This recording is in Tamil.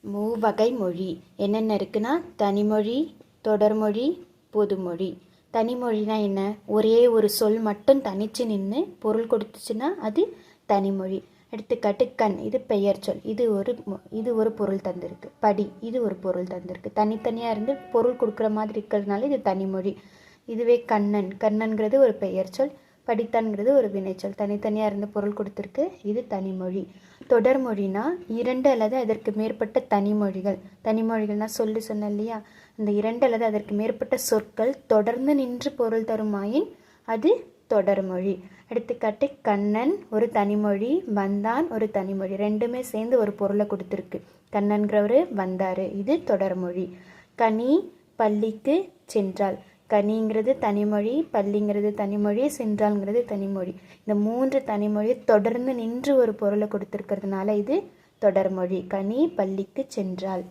மூவகை மொழி என்னென்ன இருக்குன்னா தனிமொழி தொடர்மொழி பொதுமொழி. தனிமொழினா என்ன? ஒரே ஒரு சொல் மட்டும் தனிச்சு நின்று பொருள் கொடுத்துச்சுன்னா அது தனிமொழி. எடுத்துக்காட்டு கண். இது பெயர் சொல். இது ஒரு இது ஒரு பொருள் தந்திருக்கு. படி. இது ஒரு பொருள் தந்திருக்கு. தனித்தனியாக இருந்து பொருள் கொடுக்குற மாதிரி இருக்கிறதுனால இது தனிமொழி. இதுவே கண்ணன். கண்ணன்கிறது ஒரு பெயர் சொல். படித்தான்ங்கிறது ஒரு வினைச்சொல். தனித்தனியாக இருந்து பொருள் கொடுத்துருக்கு. இது தனிமொழி. தொடர்மொழினா இரண்டு அல்லது அதற்கு மேற்பட்ட தனிமொழிகள். தனிமொழிகள்னால் சொல்லி சொன்னேன் இல்லையா? இந்த இரண்டு அல்லது அதற்கு மேற்பட்ட சொற்கள் தொடர்ந்து நின்று பொருள் தருமாயின் அது தொடர்மொழி எடுத்துக்காட்டு கண்ணன் ஒரு தனிமொழி வந்தான் ஒரு தனிமொழி. ரெண்டுமே சேர்ந்து ஒரு பொருளை கொடுத்துருக்கு. கண்ணன்கிறவர் வந்தார். இது தொடர்மொழி கனி பள்ளிக்கு சென்றாள். கனிங்கிறது தனிமொழி பள்ளிங்கிறது தனிமொழி சென்றால்ங்கிறது தனிமொழி. இந்த மூன்று தனிமொழி தொடர்ந்து நின்று ஒரு பொருளை கொடுத்துருக்கிறதுனால இது தொடர்மொழி. கனி பள்ளிக்கு சென்றால்.